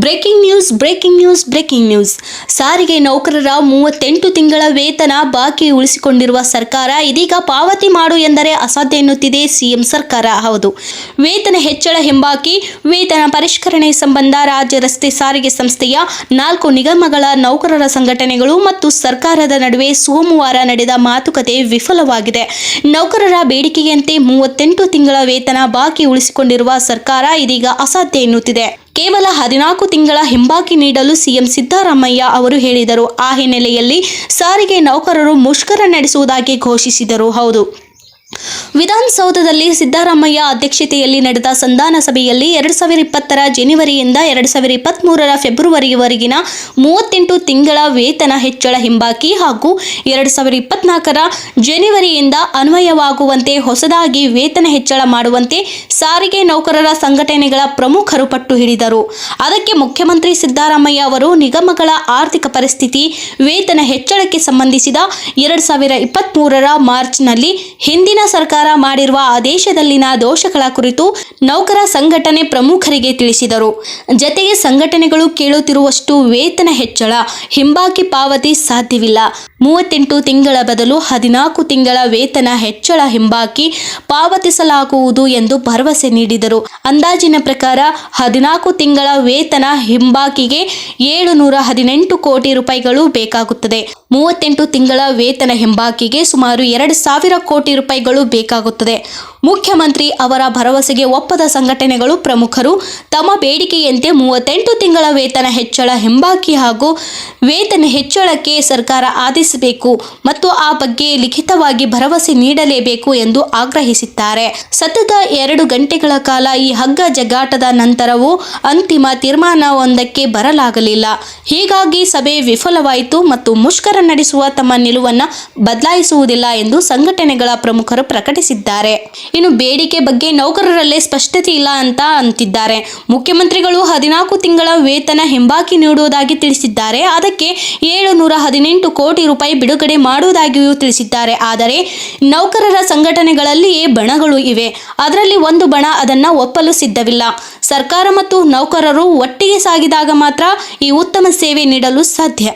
Breaking news breaking news breaking news. ಸಾರಿಗೆ ನೌಕರರ ಮೂವತ್ತೆಂಟು ತಿಂಗಳ ವೇತನ ಬಾಕಿ ಉಳಿಸಿಕೊಂಡಿರುವ ಸರ್ಕಾರ ಇದೀಗ ಪಾವತಿ ಮಾಡು ಎಂದರೆ ಅಸಾಧ್ಯ ಎನ್ನುತ್ತಿದೆ ಸಿಎಂ ಸರ್ಕಾರ. ಹೌದು. ವೇತನ ಹೆಚ್ಚಳ ಹೆಂಬಾಕಿ ವೇತನ ಪರಿಷ್ಕರಣೆ ಸಂಬಂಧ ರಾಜ್ಯ ರಸ್ತೆ ಸಾರಿಗೆ ಸಂಸ್ಥೆಯ ನಾಲ್ಕು ನಿಗಮಗಳ ನೌಕರರ ಸಂಘಟನೆಗಳು ಮತ್ತು ಸರ್ಕಾರದ ನಡುವೆ ಸೋಮವಾರ ನಡೆದ ಮಾತುಕತೆ ವಿಫಲವಾಗಿದೆ. ನೌಕರರ ಬೇಡಿಕೆಯಂತೆ ಮೂವತ್ತೆಂಟು ತಿಂಗಳ ವೇತನ ಬಾಕಿ ಉಳಿಸಿಕೊಂಡಿರುವ ಸರ್ಕಾರ ಇದೀಗ ಅಸಾಧ್ಯ ಎನ್ನುತ್ತಿದೆ. ಕೇವಲ ಹದಿನಾಲ್ಕು ತಿಂಗಳ ಹಿಂಬಾಕಿ ನೀಡಲು ಸಿಎಂ ಸಿದ್ದರಾಮಯ್ಯ ಅವರು ಹೇಳಿದರು. ಆ ಹಿನ್ನೆಲೆಯಲ್ಲಿ ಸಾರಿಗೆ ನೌಕರರು ಮುಷ್ಕರ ನಡೆಸುವುದಾಗಿ ಘೋಷಿಸಿದರು. ಹೌದು. ವಿಧಾನಸೌಧದಲ್ಲಿ ಸಿದ್ದರಾಮಯ್ಯ ಅಧ್ಯಕ್ಷತೆಯಲ್ಲಿ ನಡೆದ ಸಂಧಾನ ಸಭೆಯಲ್ಲಿ ಎರಡು ಸಾವಿರ ಇಪ್ಪತ್ತರ ಜನವರಿಯಿಂದ ಎರಡು ಸಾವಿರ ಇಪ್ಪತ್ತ್ಮೂರರ ಫೆಬ್ರವರಿವರೆಗಿನ ಮೂವತ್ತೆಂಟು ತಿಂಗಳ ವೇತನ ಹೆಚ್ಚಳ ಹಿಂಬಾಕಿ ಹಾಗೂ ಎರಡು ಸಾವಿರ ಇಪ್ಪತ್ನಾಲ್ಕರ ಜನವರಿಯಿಂದ ಅನ್ವಯವಾಗುವಂತೆ ಹೊಸದಾಗಿ ವೇತನ ಹೆಚ್ಚಳ ಮಾಡುವಂತೆ ಸಾರಿಗೆ ನೌಕರರ ಸಂಘಟನೆಗಳ ಪ್ರಮುಖರು ಪಟ್ಟು ಹಿಡಿದರು. ಅದಕ್ಕೆ ಮುಖ್ಯಮಂತ್ರಿ ಸಿದ್ದರಾಮಯ್ಯ ಅವರು ನಿಗಮಗಳ ಆರ್ಥಿಕ ಪರಿಸ್ಥಿತಿ, ವೇತನ ಹೆಚ್ಚಳಕ್ಕೆ ಸಂಬಂಧಿಸಿದ ಎರಡು ಸಾವಿರ ಇಪ್ಪತ್ತ್ಮೂರರ ಮಾರ್ಚ್ನಲ್ಲಿ ಹಿಂದಿನ ಸರ್ಕಾರ ಮಾಡಿರುವ ಆದೇಶದಲ್ಲಿನ ದೋಷಗಳ ಕುರಿತು ನೌಕರ ಸಂಘಟನೆ ಪ್ರಮುಖರಿಗೆ ತಿಳಿಸಿದರು. ಜತೆಗೆ ಸಂಘಟನೆಗಳು ಕೇಳುತ್ತಿರುವಷ್ಟು ವೇತನ ಹೆಚ್ಚಳ, ಹಿಂಬಾಕಿ ಪಾವತಿ ಸಾಧ್ಯವಿಲ್ಲ. ಮೂವತ್ತೆಂಟು ತಿಂಗಳ ಬದಲು ಹದಿನಾಲ್ಕು ತಿಂಗಳ ವೇತನ ಹೆಚ್ಚಳ, ಹಿಂಬಾಕಿ ಪಾವತಿಸಲಾಗುವುದು ಎಂದು ಭರವಸೆ ನೀಡಿದರು. ಅಂದಾಜಿನ ಪ್ರಕಾರ ಹದಿನಾಲ್ಕು ತಿಂಗಳ ವೇತನ ಹಿಂಬಾಕಿಗೆ ಏಳು ನೂರ ಹದಿನೆಂಟು ಕೋಟಿ ರೂಪಾಯಿಗಳು ಬೇಕಾಗುತ್ತದೆ. ಮೂವತ್ತೆಂಟು ತಿಂಗಳ ವೇತನ ಹಿಂಬಾಕಿಗೆ ಸುಮಾರು ಎರಡು ಸಾವಿರ ಕೋಟಿ ರೂಪಾಯಿಗಳು ಬೇಕಾಗುತ್ತದೆ. ಬೇಕಾಗುತ್ತದೆ ಮುಖ್ಯಮಂತ್ರಿ ಅವರ ಭರವಸೆಗೆ ಒಪ್ಪದ ಸಂಘಟನೆಗಳು ಪ್ರಮುಖರು. ತಮ್ಮ ಬೇಡಿಕೆಯಂತೆ ಮೂವತ್ತೆಂಟು ತಿಂಗಳ ವೇತನ ಹೆಚ್ಚಳ ಹೆಂಬಾಕಿ ಹಾಗೂ ವೇತನ ಹೆಚ್ಚಳಕ್ಕೆ ಸರ್ಕಾರ ಆದೇಶಿಸಬೇಕು ಮತ್ತು ಆ ಬಗ್ಗೆ ಲಿಖಿತವಾಗಿ ಭರವಸೆ ನೀಡಲೇಬೇಕು ಎಂದು ಆಗ್ರಹಿಸಿದ್ದಾರೆ. ಸತತ ಎರಡು ಗಂಟೆಗಳ ಕಾಲ ಈ ಹಗ್ಗ ಜಗ್ಗಾಟದ ನಂತರವೂ ಅಂತಿಮ ತೀರ್ಮಾನವೊಂದಕ್ಕೆ ಬರಲಾಗಲಿಲ್ಲ. ಹೀಗಾಗಿ ಸಭೆ ವಿಫಲವಾಯಿತು ಮತ್ತು ಮುಷ್ಕರ ನಡೆಸುವ ತಮ್ಮ ನಿಲುವನ್ನು ಬದಲಾಯಿಸುವುದಿಲ್ಲ ಎಂದು ಸಂಘಟನೆಗಳ ಪ್ರಮುಖರು ಪ್ರಕಟಿಸಿದ್ದಾರೆ. ಇನ್ನು ಬೇಡಿಕೆ ಬಗ್ಗೆ ನೌಕರರಲ್ಲೇ ಸ್ಪಷ್ಟತೆ ಇಲ್ಲ ಅಂತ ಅಂತಿದ್ದಾರೆ. ಮುಖ್ಯಮಂತ್ರಿಗಳು ಹದಿನಾಲ್ಕು ತಿಂಗಳ ವೇತನ ಹಿಂಬಾಕಿ ನೀಡುವುದಾಗಿ ತಿಳಿಸಿದ್ದಾರೆ. ಅದಕ್ಕೆ ಏಳು ನೂರ ಹದಿನೆಂಟು ಕೋಟಿ ರೂಪಾಯಿ ಬಿಡುಗಡೆ ಮಾಡುವುದಾಗಿಯೂ ತಿಳಿಸಿದ್ದಾರೆ. ಆದರೆ ನೌಕರರ ಸಂಘಟನೆಗಳಲ್ಲಿಯೇ ಬಣಗಳು ಇವೆ. ಅದರಲ್ಲಿ ಒಂದು ಬಣ ಅದನ್ನ ಒಪ್ಪಲು ಸಿದ್ಧವಿಲ್ಲ. ಸರ್ಕಾರ ಮತ್ತು ನೌಕರರು ಒಟ್ಟಿಗೆ ಸಾಗಿದಾಗ ಮಾತ್ರ ಈ ಉತ್ತಮ ಸೇವೆ ನೀಡಲು ಸಾಧ್ಯ.